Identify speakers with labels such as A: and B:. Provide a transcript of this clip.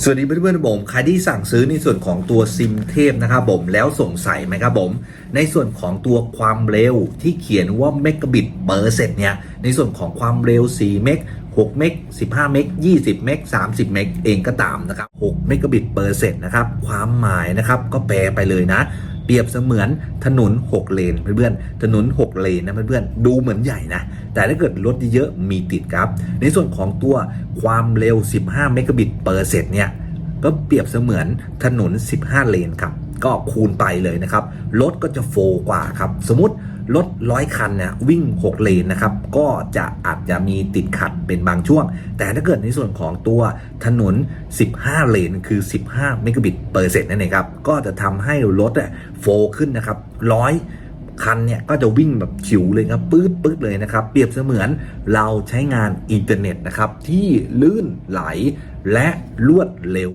A: สวัสดีเพื่อนๆผมใครที่สั่งซื้อในส่วนของตัวซิมเทพนะครับผมแล้วสงสัยไหมครับผม ในส่วนของตัวความเร็วที่เขียนว่าเมกะบิตเปอร์เซ็นต์เนี่ยในส่วนของความเร็ว 4 เมก6 เมก 15 เมก 20 เมก 30 เมกเองก็ตามนะครับ 6 เมกะบิตเปอร์เซ็นต์นะครับ ความหมายนะครับก็แปลไปเลยนะ เปรียบเสมือนถนน 6 เลนเพื่อนๆถนน 6 เลนนะเพื่อนๆดูเหมือนใหญ่นะแต่ถ้าเกิดรถเยอะๆมีติดครับ ในส่วนของตัวความเร็ว 15 เมกะบิตเปอร์เซ็นต์เนี่ยก็เปรียบเสมือนถนน 15 เลนครับก็คูณไปเลยนะครับรถก็จะโฟกว่าครับสมมติ รถร้อยคันเนี่ยวิ่ง 6 เลนนะครับก็จะอาจจะมีติดขัดเป็นบางช่วง แต่ถ้าเกิดในส่วนของตัวถนน 15 เลนคือ 15เมกะบิตเปอร์เซ็นต์นั่นเองครับก็จะทำให้รถอะโฟขึ้นนะครับร้อยคันเนี่ยก็จะวิ่งแบบฉิวเลยครับปื๊ดปื๊ดเลยนะครับเปรียบเสมือนเราใช้งานอินเทอร์เน็ตนะครับที่ลื่นไหลและรวดเร็ว